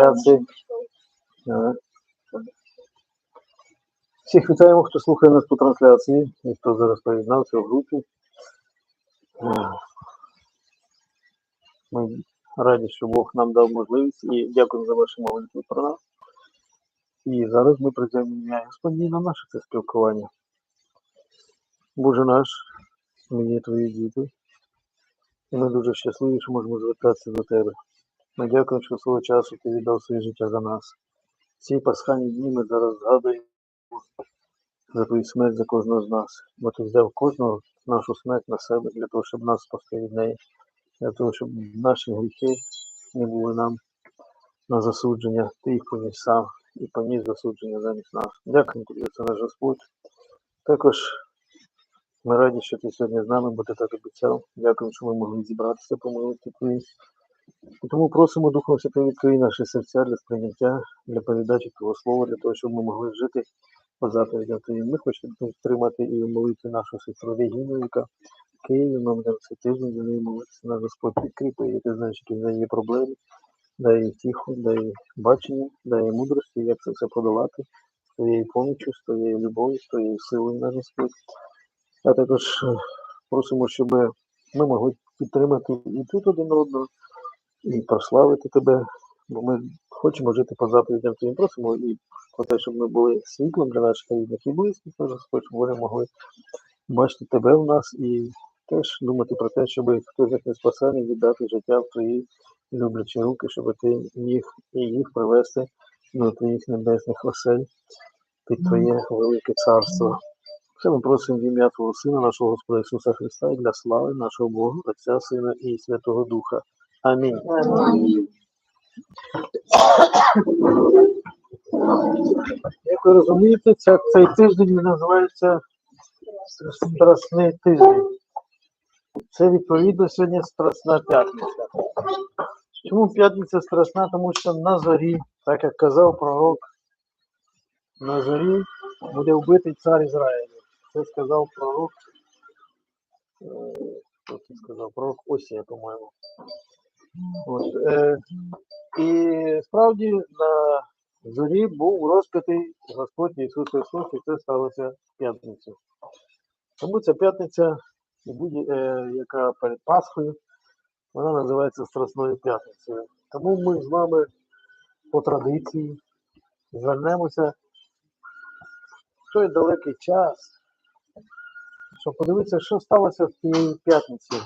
трансляції. Е, Всіх вітаємо, хто слухає нас по трансляції і хто зараз приєднався в групі. Е, Ми раді, що Бог нам дав можливість і дякуємо за ваші молитви про нас. І зараз ми прийдемо Господні на наше це спілкування. Боже наш, є твої діти, і ми дуже щасливі, що можемо звертатися до тебе. Ми дякуємо, що свого часу ти віддав своє життя за нас. Ці пасхальні дні ми зараз згадуємо за твою смерть за кожного з нас. Бо ти взяв кожного нашу смерть на себе для того, щоб нас спасти від неї, для того, щоб наші гріхи не були нам на засудження. Ти їх поніс сам і поніс засудження замість нас. Дякуємо тобі, це наш Господь. Також ми раді, що ти сьогодні з нами, бо ти так обіцяв. Дякуємо, що ми могли зібратися по молитві твоїй. І тому просимо Духом Святим відкрий наші серця для сприйняття, для передачі Твого Слова, для того, щоб ми могли жити по заповідям Твоїм. Ми хочемо підтримати і в нашу сестру Регіну, яка в Києві, ми будемо цей тиждень за нею молитися. Наш Господь підкріпить, і ти знаєш, які в неї є проблеми, дай їй їй бачення, їй мудрості, як це все подолати, з твоєю поміччю, з твоєю любов'ю, з твоєю силою, наш Господь. А також е, просимо, щоб ми могли підтримати і тут один одного, і прославити тебе, бо ми хочемо жити по заповідям твоїм. Просимо і про те, щоб ми були світлом для наших рідних і близьких, теж Господь, вони могли бачити тебе в нас і теж думати про те, щоб хтось як не спасений віддати життя в твої люблячі руки, щоб ти міг і їх привести до твоїх небесних осель під твоє велике царство. Це ми просимо в ім'я Твого Сина, нашого Господа Ісуса Христа, і для слави нашого Бога, Отця, Сина і Святого Духа. Амінь. Як ви розумієте, ця, цей тиждень називається Страсний тиждень. Це відповідно сьогодні Страсна п'ятниця. Чому п'ятниця страсна? Тому що на зорі, так як казав пророк, на зорі буде вбитий цар Ізраїлю. Це сказав пророк. Хто це сказав? Пророк Осія, по-моєму. От, е, і справді на зорі був розпитий Господь Ісус Христос, і це сталося в п'ятницю. Тому ця п'ятниця, е, яка перед Пасхою, вона називається Страсною п'ятницею. Тому ми з вами по традиції звернемося в той далекий час, щоб подивитися, що сталося в тієї п'ятниці.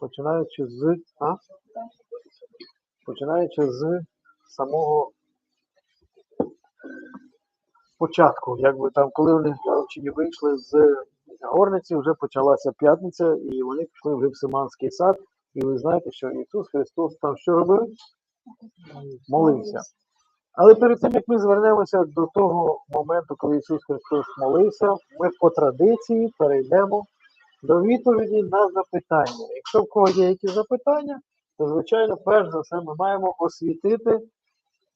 Починаючи з. А? Починаючи з самого початку. Якби там, коли вони вчені вийшли з горниці, вже почалася п'ятниця, і вони пішли в Гефсиманський сад. І ви знаєте, що Ісус Христос там що робив? Молився. Але перед тим, як ми звернемося до того моменту, коли Ісус Христос молився, ми по традиції перейдемо до відповіді на запитання. Якщо в кого є якісь запитання, то звичайно, перш за все, ми маємо освітити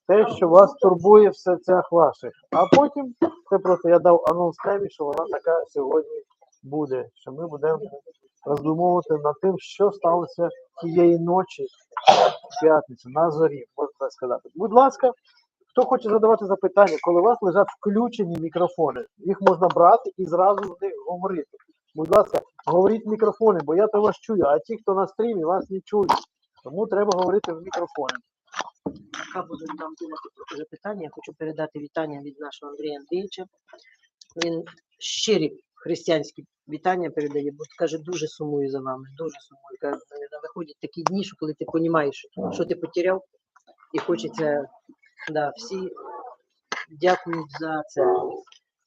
те, що вас турбує в серцях ваших. А потім, це просто я дав анонс темі, що вона така сьогодні буде. Що ми будемо роздумовувати над тим, що сталося тієї ночі в п'ятницю на зорі, можна так сказати. Будь ласка, хто хоче задавати запитання, коли у вас лежать включені мікрофони, їх можна брати і зразу з них говорити. Будь ласка, говоріть в мікрофони, бо я то вас чую, а ті, хто на стрімі, вас не чують. Тому треба говорити в мікрофони. Пока буду там думати запитання, я хочу передати вітання від нашого Андрія Андрійовича. Він щирі християнські вітання передає, бо каже, дуже сумую за вами, дуже сумую. Каже, виходять такі дні, що коли ти розумієш, що ти потеряв, і хочеться, да, всі дякують за це.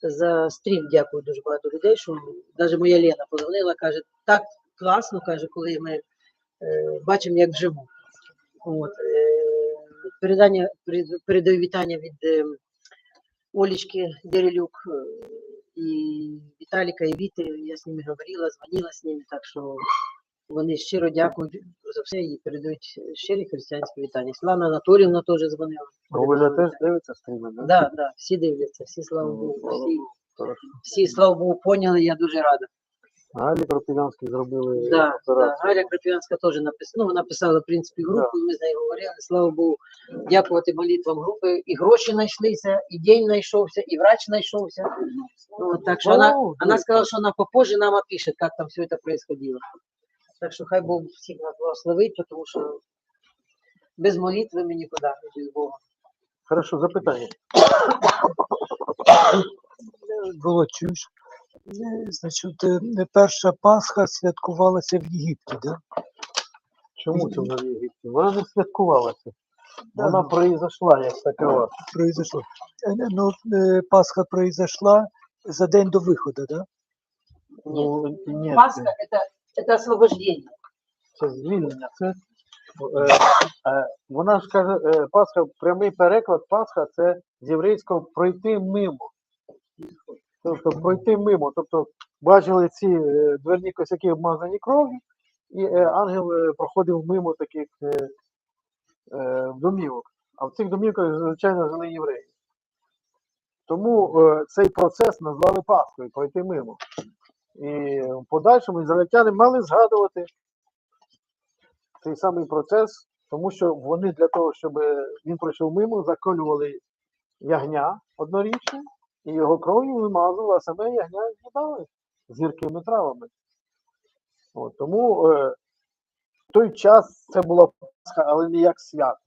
За стрім дякую дуже багато людей, що навіть моя Лена позвонила, каже, так класно, каже, коли ми е, бачимо, як живу. От, е, передання, перед- передаю вітання від е, Олечки Дерелюк е, і Віталіка, і Віти. Я з ними говорила, дзвонила з ними, так що вони щиро дякують за все і передають щирі християнські вітання. Світлана Анатоліївна теж дзвонила. Оля теж дивиться стріми, да? Да, да, всі дивляться, всі слава Богу, всі, всі, слава Богу, поняли, я дуже рада. Галі Крапивянський зробили Да, да. Галя Крапівянська теж написала. Ну, вона писала, в принципі, групу, і ми з нею говорили. Слава Богу, дякувати молитвам групи. І гроші знайшлися, і день знайшовся, і врач знайшовся. Ну, так що вона, Ну, она ну, сказала, что она попозже нам опишет, как там все это происходило. Так что хай Бог всіх нас благословить, потому что без молитви ми нікуди, без Бога. Хорошо, запитання. було чуєш. Е, Значить, е, перша Пасха святкувалася в Єгипті, да? Чому це вона в Єгипті? Вона не святкувалася. Вона ну. произошла як такова. Произошло. Е, Ну, е, Пасха произошла за день до виходу, да? Ну, ні, Пасха это, это освобождение. це звільнення. Це, е, е, вона ж каже, е, Пасха, прямий переклад Пасха це з єврейського пройти мимо. Тобто пройти мимо. Тобто бачили ці е, дверні косяки обмазані кров'ю, і е, ангел е, проходив мимо таких е, е, домівок. А в цих домівках, звичайно, жили євреї. Тому е, цей процес назвали Пасхою пройти мимо. І в подальшому ізраїльтяни мали згадувати цей самий процес, тому що вони для того, щоб він пройшов мимо, заколювали ягня однорічне, і його кров'ю вимазували, а саме ягня з'їдали з гіркими травами. От, тому е, в той час це була Пасха, але не як свято.